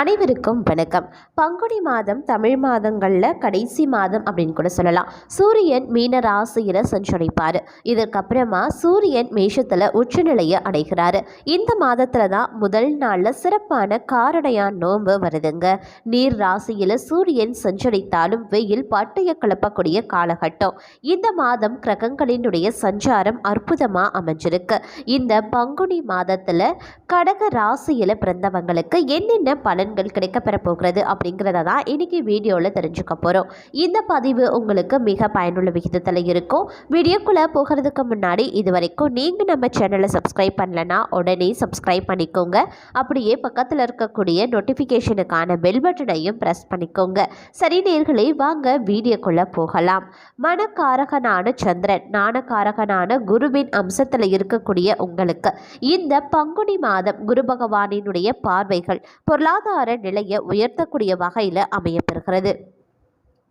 அனைவருக்கும் வணக்கம். பங்குனி மாதம் தமிழ் மாதங்களில் கடைசி மாதம் அப்படின்னு கூட சொல்லலாம். சூரியன் மீன ராசியில் சஞ்சரிப்பார் இதற்கப்புறமா சூரியன் மேஷத்தில் உச்சநிலையை அடைகிறாரு. இந்த மாதத்தில் தான் முதல் நாளில் சிறப்பான காரடையான் நோன்பு வருதுங்க. நீர் ராசியில் சூரியன் சஞ்சரித்தாலும் வெயில் பட்டைய கிளப்பக்கூடிய காலகட்டம். இந்த மாதம் கிரகங்களினுடைய சஞ்சாரம் அற்புதமாக அமைஞ்சிருக்கு. இந்த பங்குனி மாதத்தில் கடக ராசியில் பிறந்தவங்களுக்கு என்னென்ன பல பலன்கள் கிடைக்கப்பெற போகிறது அப்படிங்கிறத தான் இன்னைக்கு வீடியோவில் தெரிஞ்சுக்க போகிறோம் இந்த பதிவு உங்களுக்கு மிக பயனுள்ள விகிதத்தில் இருக்கும். வீடியோக்குள்ளே போகிறதுக்கு முன்னாடி இது வரைக்கும் நீங்கள் நம்ம சேனலை சப்ஸ்கிரைப் பண்ணலனா உடனே சப்ஸ்கிரைப் பண்ணிக்கோங்க. அப்படியே பக்கத்தில் இருக்கக்கூடிய நோட்டிஃபிகேஷனுக்கான பெல் பட்டனையும் ப்ரெஸ் பண்ணிக்கோங்க. சரி நேர்களே வாங்க வீடியோக்குள்ளே போகலாம். மனக்காரகனான சந்திரன் நாணக்காரகனான குருவின் அம்சத்தில் இருக்கக்கூடிய உங்களுக்கு இந்த பங்குனி மாதம் குரு பகவானினுடைய பார்வைகள் பொருளாதார நிலையை உயர்த்தக்கூடிய வகையில் அமையப்பெறுகிறது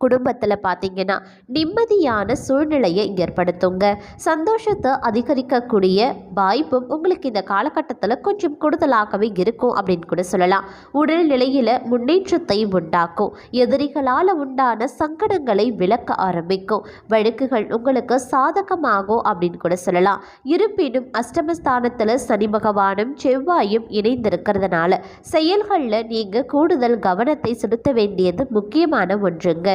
குடும்பத்தில் பார்த்தீங்கன்னா நிம்மதியான சூழ்நிலையை ஏற்படுத்துங்க. சந்தோஷத்தை அதிகரிக்கக்கூடிய வாய்ப்பும் உங்களுக்கு இந்த காலகட்டத்தில் கொஞ்சம் கூடுதலாகவே இருக்கும் அப்படின்னு கூட சொல்லலாம். உடல் நிலையில் முன்னேற்றத்தை உண்டாக்கும். எதிரிகளால் உண்டான சங்கடங்களை விளக்க ஆரம்பிக்கும். வழக்குகள் உங்களுக்கு சாதகமாகும் அப்படின்னு கூட சொல்லலாம். இருப்பினும் அஷ்டமஸ்தானத்தில் சனி பகவானும் செவ்வாயும் இணைந்திருக்கிறதுனால செயல்களில் நீங்கள் கூடுதல் கவனத்தை செலுத்த வேண்டியது முக்கியமான ஒன்றுங்க.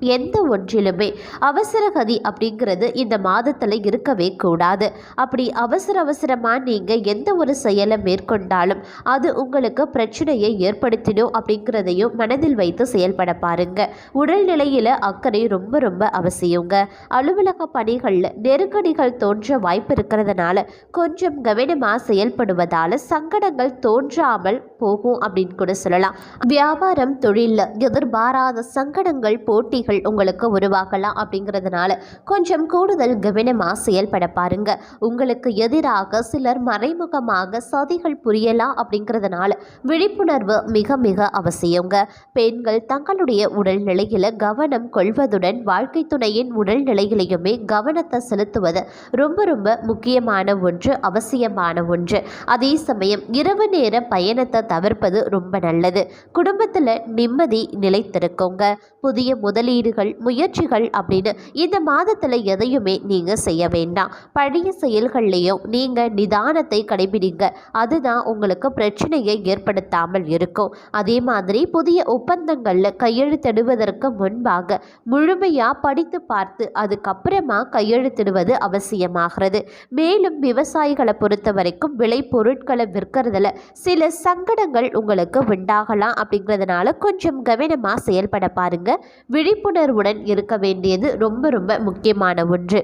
எந்த ஒன்றிலுமே அவசரகதி அப்படிங்கிறது இந்த மாதத்தில் இருக்கவே கூடாது. அப்படி அவசர அவசரமாக நீங்கள் எந்த ஒரு செயலை மேற்கொண்டாலும் அது உங்களுக்கு பிரச்சனையை ஏற்படுத்திடும் அப்படிங்கிறதையும் மனதில் வைத்து செயல்பட பாருங்க. உடல்நிலையில் அக்கறை ரொம்ப ரொம்ப அவசியங்க. அலுவலக பணிகளில் நெருக்கடிகள் தோன்ற வாய்ப்பு இருக்கிறதுனால கொஞ்சம் கவனமாக செயல்படுவதால் சங்கடங்கள் தோன்றாமல் போகும் அப்படின்னு கூட சொல்லலாம். வியாபாரம் தொழிலில் எதிர்பாராத சங்கடங்கள் போட்டிகள் உங்களுக்கு உருவாகலாம் அப்படிங்கிறதுனால கொஞ்சம் கூடுதல் கவனமாக செயல்பட பாருங்க. உங்களுக்கு எதிராக சிலர் மறைமுகமாக சதிகள் புரியலாம் அப்படிங்கிறதுனால விழிப்புணர்வு மிக மிக அவசியங்க. பெண்கள் தங்களுடைய உடல்நிலையில் கவனம் கொள்வதுடன் வாழ்க்கை துணையின் உடல்நிலையிலையுமே கவனத்தை செலுத்துவது ரொம்ப ரொம்ப முக்கியமான ஒன்று அவசியமான ஒன்று. அதே சமயம் இரவு நேர பயணத்தை தவிர்ப்பது ரொம்ப நல்லது. குடும்பத்தில் நிம்மதி நிலைத்திருக்குங்க. புதிய முதலீடு முதலீடுகள் முயற்சிகள் அப்படின்னு இந்த மாதத்தில் எதையுமே நீங்கள் செய்ய வேண்டாம். பழைய செயல்கள்லேயும் நீங்கள் நிதானத்தை கடைபிடிங்க. அதுதான் உங்களுக்கு பிரச்சனையை ஏற்படுத்தாமல் இருக்கும். அதே மாதிரி புதிய ஒப்பந்தங்களில் கையெழுத்திடுவதற்கு முன்பாக முழுமையாக படித்து பார்த்து அதுக்கப்புறமா கையெழுத்திடுவது அவசியமாகிறது. மேலும் விவசாயிகளை பொறுத்த வரைக்கும் விளை பொருட்களை விற்கிறதுல சில சங்கடங்கள் உங்களுக்கு உண்டாகலாம் அப்படிங்கிறதுனால கொஞ்சம் கவனமாக செயல்பட பாருங்க. விழிப்புணர்வுடன் இருக்க வேண்டியது ரொம்ப ரொம்ப முக்கியமான ஒன்று.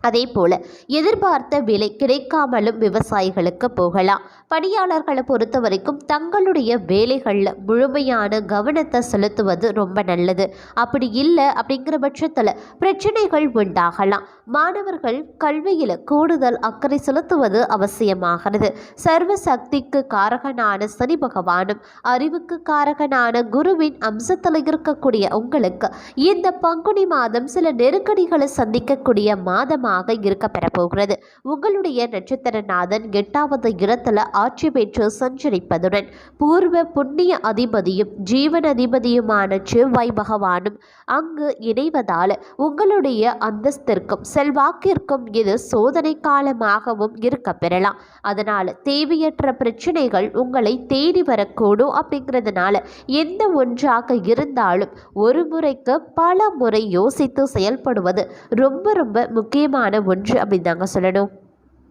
அதே போல் எதிர்பார்த்த விலை கிடைக்காமலும் விவசாயிகளுக்கு போகலாம். பணியாளர்களை பொறுத்த வரைக்கும் தங்களுடைய வேலைகளில் முழுமையான கவனத்தை செலுத்துவது ரொம்ப நல்லது. அப்படி இல்லை அப்படிங்கிற பட்சத்தில் பிரச்சனைகள் உண்டாகலாம். மாணவர்கள் கல்வியில் கூடுதல் அக்கறை செலுத்துவது அவசியமாகிறது. சர்வ சக்திக்கு காரகனான சனி பகவானும் அறிவுக்கு காரகனான குருவின் அம்சத்தில் இருக்கக்கூடிய உங்களுக்கு இந்த பங்குனி மாதம் சில நெருக்கடிகளை சந்திக்கக்கூடிய மாதமாக இருக்க பெறப்போகிறது. உங்களுடைய நட்சத்திரநாதன் எட்டாவது இடத்துல ஆட்சி பெற்று சஞ்சரிப்பதுடன் பூர்வ புண்ணிய அதிபதியும் ஜீவன் அதிபதியுமான செவ்வாய் பகவானும் அங்கு இணைவதால் உங்களுடைய அந்தஸ்திற்கும் செல்வாக்கிற்கும் இது சோதனை காலமாகவும் இருக்க பெறலாம். அதனால் தேவையற்ற பிரச்சனைகள் உங்களை தேடி வரக்கூடும் அப்படிங்கிறதுனால எந்த ஒன்றாக இருந்தாலும் ஒரு முறைக்கு பல முறை யோசித்து செயல்படுவது ரொம்ப ரொம்ப முக்கியமான ஒன்று அப்படின்னு தாங்க சொல்லணும்.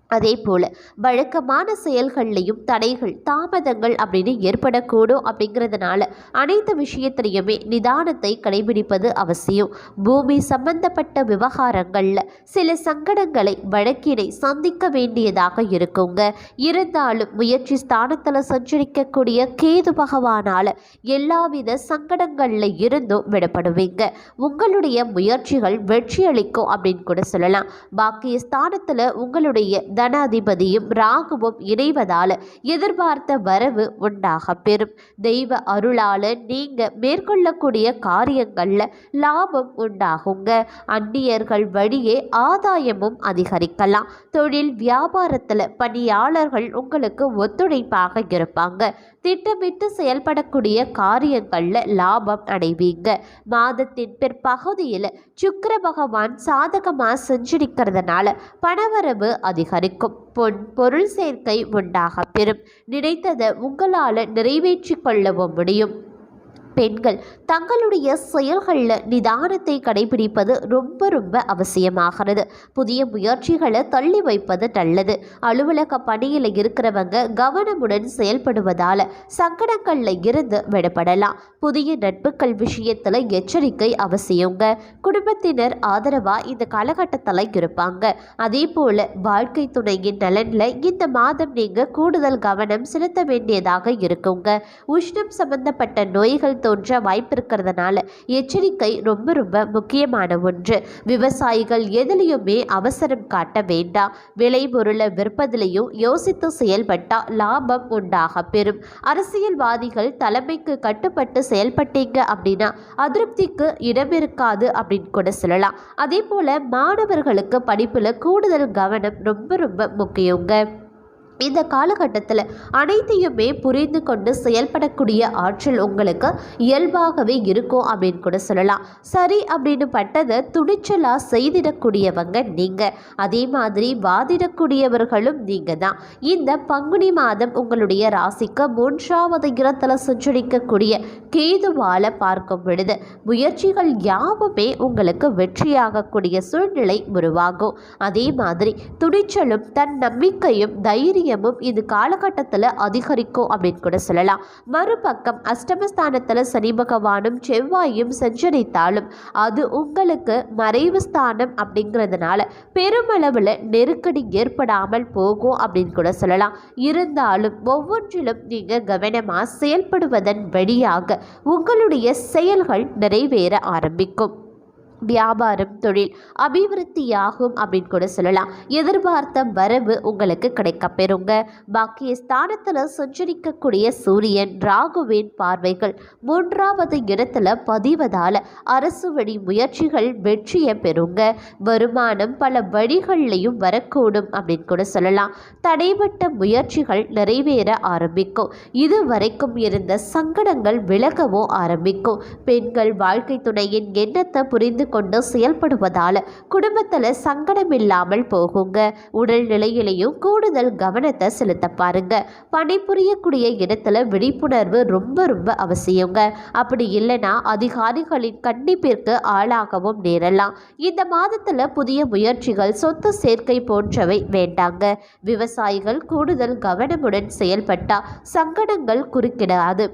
அதே போல் வழக்கமான செயல்கள்லையும் தடைகள் தாமதங்கள் அப்படின்னு ஏற்படக்கூடும் அப்படிங்கிறதுனால அனைத்து விஷயத்திலையுமே நிதானத்தை கடைபிடிப்பது அவசியம். பூமி சம்பந்தப்பட்ட விவகாரங்களில் சில சங்கடங்களை வழக்கினை சந்திக்க வேண்டியதாக இருக்குங்க. இருந்தாலும் முயற்சி ஸ்தானத்தில் சஞ்சரிக்கக்கூடிய கேது பகவானால் எல்லாவித சங்கடங்களில் இருந்தும் விடப்படுவீங்க. உங்களுடைய முயற்சிகள் வெற்றியளிக்கும் அப்படின்னு கூட சொல்லலாம். பாக்கிய ஸ்தானத்தில் உங்களுடைய தனாதிபதியும் ராகுவும் இணைவதால் எதிர்பார்த்த வரவு உண்டாக பெறும். தெய்வ அருளால நீங்க மேற்கொள்ளக்கூடிய காரியங்கள்ல லாபம் உண்டாகுங்க. அந்நியர்கள் வழியே ஆதாயமும் அதிகரிக்கலாம். தொழில் வியாபாரத்துல பணியாளர்கள் உங்களுக்கு ஒத்துழைப்பாக இருப்பாங்க. திட்டமிட்டு செயல்படக்கூடிய காரியங்கள்ல லாபம் அடைவீங்க. மாதத்தின் பிற்பகுதியில் சுக்கர பகவான் சாதகமா செஞ்சிருக்கிறதுனால பணவரவு அதிகரிக்கும். பொன் பொருள் சேர்க்கை உண்டாக பெறும். நினைத்ததை உங்களால் நிறைவேற்றிக் கொள்ளவும் முடியும். பெண்கள் தங்களுடைய செயல்களில் நிதானத்தை கடைபிடிப்பது ரொம்ப ரொம்ப அவசியமாகிறது. புதிய முயற்சிகளை தள்ளி வைப்பது நல்லது. அலுவலக பணியில் இருக்கிறவங்க கவனமுடன் செயல்படுவதால் சங்கடங்களில் இருந்து விடுபடலாம். புதிய நட்புகள் விஷயத்தில் எச்சரிக்கை அவசியங்க. குடும்பத்தினர் ஆதரவாக இந்த காலகட்டத்தில் இருப்பாங்க. அதே போல் வாழ்க்கை துணையின் நலனில் இந்த மாதம் நீங்கள் கூடுதல் கவனம் செலுத்த வேண்டியதாக இருக்குங்க. உஷ்ணம் சம்பந்தப்பட்ட நோய்கள் தோன்ற வாய்ப்பு இருக்கிறதுனால எச்சரிக்கை ரொம்ப ரொம்ப முக்கியமான ஒன்று. விவசாயிகள் எதுலேயுமே அவசரம் காட்ட வேண்டாம். விளைபொருளை விற்பதிலையும் யோசித்து செயல்பட்டா லாபம் உண்டாக பெறும். அரசியல்வாதிகள் தலைமைக்கு கட்டுப்பட்டு செயல்பட்டீங்க அப்படின்னா அதிருப்திக்கு இடம் இருக்காது அப்படின்னு கூட சொல்லலாம். அதே போல மாணவர்களுக்கு படிப்புல கூடுதல் கவனம் ரொம்ப ரொம்ப முக்கியங்க. இந்த காலகட்டத்தில் அனைத்தையுமே புரிந்து கொண்டு செயல்படக்கூடிய ஆற்றல் உங்களுக்கு இயல்பாகவே இருக்கும் அப்படின்னு கூட சொல்லலாம். சரி அப்படின்னு பட்டதை துணிச்சலாக செய்திடக்கூடியவங்க நீங்கள் அதே மாதிரி வாதிடக்கூடியவர்களும் நீங்கள் தான். இந்த பங்குனி மாதம் உங்களுடைய ராசிக்கு மூன்றாவது இடத்துல சுஞ்சரிக்கக்கூடிய கேதுவால பார்க்கும் பொழுது முயற்சிகள் யாவுமே உங்களுக்கு வெற்றியாகக்கூடிய சூழ்நிலை உருவாகும். அதே மாதிரி துணிச்சலும் தன் நம்பிக்கையும் தைரியம் தைரியமும் இது காலகட்டத்தில் அதிகரிக்கும் அப்படின்னு கூட சொல்லலாம். மறுபக்கம் அஷ்டமஸ்தானத்தில் சனி பகவானும் செவ்வாயும் சஞ்சரித்தாலும் அது உங்களுக்கு மறைவு ஸ்தானம் அப்படிங்கிறதுனால பெருமளவில் நெருக்கடி ஏற்படாமல் போகும் அப்படின்னு கூட சொல்லலாம். இருந்தாலும் ஒவ்வொன்றிலும் நீங்கள் கவனமாக செயல்படுவதன் வழியாக உங்களுடைய செயல்கள் நிறைவேற ஆரம்பிக்கும். வியாபாரம் தொழில் அபிவிருத்தியாகும் அப்படின்னு கூட சொல்லலாம். எதிர்பார்த்த வரவு உங்களுக்கு கிடைக்க பெறுங்க. பாக்கிய ஸ்தானத்தில் சஞ்சரிக்கக்கூடிய சூரியன் ராகுவின் பார்வைகள் மூன்றாவது இடத்துல பதிவதால் அரசு வழி முயற்சிகள் வெற்றியை பெறுங்க. வருமானம் பல வழிகள்லையும் வரக்கூடும் அப்படின்னு கூட சொல்லலாம். தடைபட்ட முயற்சிகள் நிறைவேற ஆரம்பிக்கும். இது வரைக்கும் இருந்த சங்கடங்கள் விலகவும் ஆரம்பிக்கும். பெண்கள் வாழ்க்கை துணையின் எண்ணத்தை புரிந்து கொண்டு செயல்படுவதால் குடும்பத்தில் சங்கடம் இல்லாமல் போகுங்க. உடல்நிலையிலையும் கூடுதல் கவனத்தை செலுத்த பாருங்க. பணிபுரியக்கூடிய இடத்துல விழிப்புணர்வு ரொம்ப ரொம்ப அவசியங்க. அப்படி இல்லைன்னா அதிகாரிகளின் கண்டிப்பிற்கு ஆளாகவும் நேரலாம். இந்த மாதத்தில் புதிய முயற்சிகள் சொத்து சேர்க்கை போன்றவை வேண்டாங்க. விவசாயிகள் கூடுதல் கவனமுடன் செயல்பட்டால் சங்கடங்கள் குறுக்கிடாது.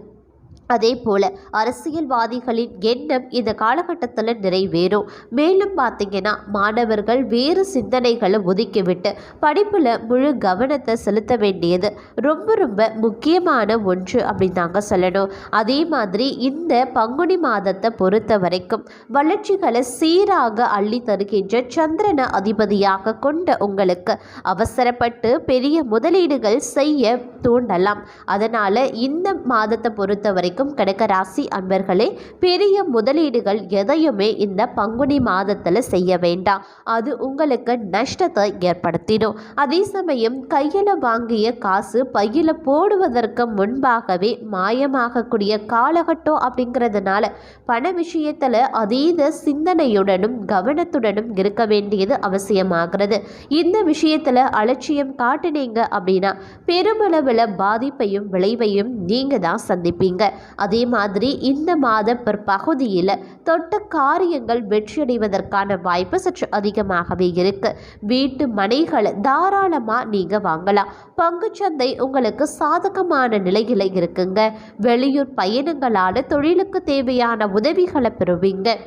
அதே போல் அரசியல்வாதிகளின் எண்ணம் இந்த காலகட்டத்தில் நிறைவேறும். மேலும் பார்த்தீங்கன்னா மாணவர்கள் வேறு சிந்தனைகளை ஒதுக்கிவிட்டு படிப்பில் முழு கவனத்தை செலுத்த வேண்டியது ரொம்ப ரொம்ப முக்கியமான ஒன்று அப்படின்னு தாங்க சொல்லணும். அதே மாதிரி இந்த பங்குனி மாதத்தை பொறுத்த வரைக்கும் வளர்ச்சிகளை சீராக அள்ளி தருகின்ற சந்திரனை அதிபதியாக கொண்ட உங்களுக்கு அவசரப்பட்டு பெரிய முதலீடுகள் செய்ய தூண்டலாம். அதனால் இந்த மாதத்தை பொறுத்த வரைக்கும் இருக்கும் கடக ராசி அன்பர்களே பெரிய முதலீடுகள் எதையுமே இந்த பங்குனி மாதத்தில் செய்ய வேண்டாம். அது உங்களுக்கு நஷ்டத்தை ஏற்படுத்திடும். அதே சமயம் கையில் வாங்கிய காசு பையில் போடுவதற்கு முன்பாகவே மாயமாகக்கூடிய காலகட்டம் அப்படிங்கிறதுனால பண விஷயத்தில் அதீத சிந்தனையுடனும் கவனத்துடனும் இருக்க வேண்டியது அவசியமாகிறது. இந்த விஷயத்தில் அலட்சியம் காட்டினீங்க அப்படின்னா பெருமளவில் பாதிப்பையும் விளைவையும் நீங்கள் தான் சந்திப்பீங்க. அதே மாதிரி இந்த மாத பிற்பகுதியில் தொட்ட காரியங்கள் வெற்றியடைவதற்கான வாய்ப்பு சற்று அதிகமாகவே இருக்கு. வீட்டு மனைகளை தாராளமாக நீங்கள் வாங்கலாம். பங்குச்சந்தை உங்களுக்கு சாதகமான நிலையில் இருக்குங்க. வெளியூர் பயணங்களால் தொழிலுக்கு தேவையான உதவிகளை பெறுவீங்க.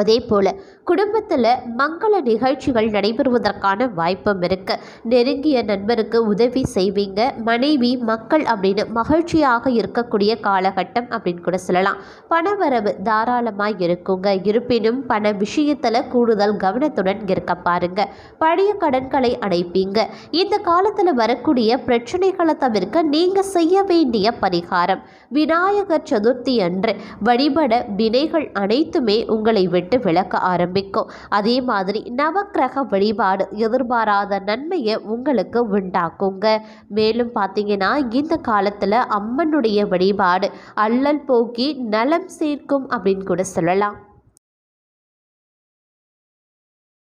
அதே போல் குடும்பத்தில் மங்கள நிகழ்ச்சிகள் நடைபெறுவதற்கான வாய்ப்பும் இருக்குது நெருங்கிய நண்பருக்கு உதவி செய்வீங்க. மனைவி மக்கள் அப்படின்னு மகிழ்ச்சியாக இருக்கக்கூடிய காலகட்டம் அப்படின்னு கூட சொல்லலாம். பணவரவு தாராளமாக இருக்குங்க. இருப்பினும் பண விஷயத்தில் கூடுதல் கவனத்துடன் இருக்க பாருங்க. பழைய கடன்களை அடைப்பீங்க. இந்த காலத்தில் வரக்கூடிய பிரச்சனைகளை தவிர்க்க நீங்கள் செய்ய வேண்டிய பரிகாரம். விநாயகர் சதுர்த்தி அன்று வழிபட வினைகள் அனைத்துமே உங்களை விட்டு விட்டு விளக்க ஆரம்பிக்கும். அதே மாதிரி நவக்கிரக வழிபாடு எதிர்பாராத நன்மையை உங்களுக்கு உண்டாக்குங்க. மேலும் பார்த்தீங்கன்னா இந்த காலத்தில் அம்மனுடைய வழிபாடு அல்லல் போக்கி நலம் சேர்க்கும் அப்படின்னு கூட சொல்லலாம்.